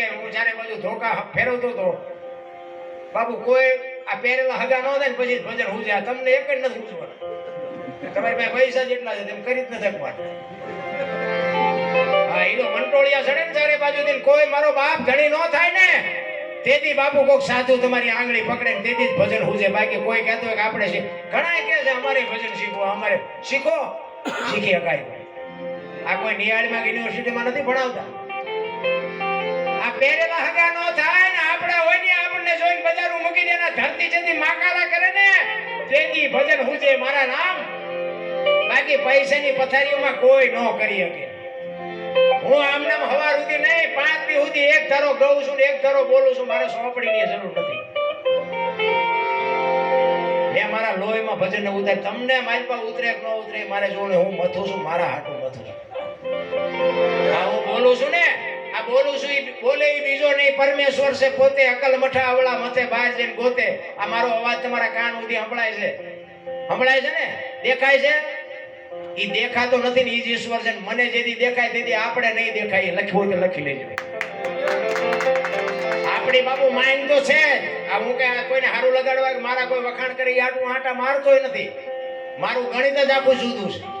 કે હું ચારે બધું ધોકા ફેરવતો હતો બાબુ કોઈ આ પહેરેલા હગા ન થાય પછી ભજન હું જાય. તમને એક જ નથી પૂછવાનું. તમારી પાસે પૈસા જેટલા છે તેમ કરી જ નથી શકવાના. હા એ તો વંટોળિયા ચડે ને ચારે બાજુ કોઈ મારો બાપ ધણી ન થાય ને, તેથી બાપુ કોક સાધુ તમારી આંગળી પકડે તેથી જ ભજન હુજે બાકી કોઈ કહેતો હોય કે આપણે છે ઘણા કહે છે, અમારે ભજન શીખવું, અમારે શીખો. શીખી શકાય. આ કોઈ નિયાળીમાં યુનિવર્સિટીમાં નથી ભણાવતા? પહેરેલા હગા નો થાય ને આપણે હોય ને આપણને જોઈને બજારું મૂકીને એના ધરતી જેથી માકાલા કરે ને તેથી ભજન હુજે મારા નામ. બાકી પૈસાની પથારીઓમાં કોઈ ન કરી શકે. હું આમનામ હવાર સુધી નહીં, પાંચ દી સુધી એક ધારો ગઉં છું એક ધારો બોલું છું, મારે સોંપડીની જરૂર નથી. મેં મારા લોહીમાં ભજન ઉતાર, તમને મારી પાસે ઉતરે કે ન ઉતરે, મારે જોડે હું મથું છું, મારા હાટું મથું છું. બોલું બીજો નહીં, પરમેશ્વર છે, પોતે અકલ મઠા અવળા મથે બહાર જઈને ગોતે. આ મારો અવાજ તમારા કાન સુધી સંભળાય છે. સંભળાય છે ને? દેખાય છે? ઈ દેખાતો નથી ને, ઈ ઈશ્વર છે મને જેથી દેખાય તેથી આપણે નહીં દેખાય એ લખ્યું હોય તો લખી લેજો. આપણી બાબુ માઇન્ડ તો છે આ હું કે કોઈને હારું લગાડવા મારા કોઈ વખાણ કરી, ઈ આટું આટા મારતોય નથી. મારું ગણિત જ આખું જુદું છે.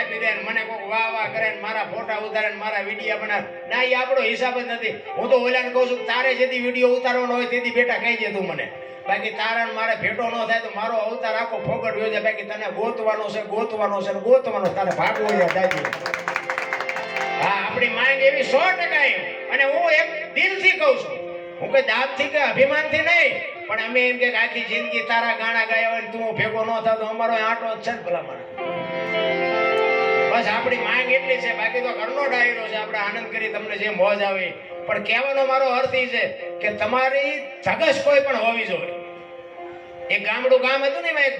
આપી દે મને કોક વાહ વાહ કરે ને મારા ફોટા ઉતારે ને મારા વીડિયો બનાવે. ના, એ આપણો હિસાબ જ નથી. હું તો ઓલાને કહું છું તારે જેથી વીડિયો ઉતારવાનો હોય તેથી બેટા કહી દે તું મને. બાકી તારા ને મારે ભેટો ન થાય તો મારો અવતાર આખો ફોગટ છે. બાકી તને ગોતવાનો છે ગોતવાનો છે ગોતવાનો તારે ભાગવો છે, દાદી. હા, આપણી માંગ એવી સો ટકા અને હું એક દિલથી કહું છું. હું કઈ દાબથી કે અભિમાનથી નહીં, પણ અમે એમ કે આખી જિંદગી તારા ગાણા ગાયા હોય તું ભેગો ન થતો અમારો આંટો જ છે ભલા માણસ. બસ આપણી માંગ એટલી છે, બાકી તો ઘરનો ડાયરો છે, આપણે આનંદ કરી તમને જે મોજ આવે. પણ કહેવાનો મારો અર્થ એ છે કે તમારી ધગશ કોઈ પણ હોવી જોઈએ. એક ગામડું ગામ હતું ને એમાં એક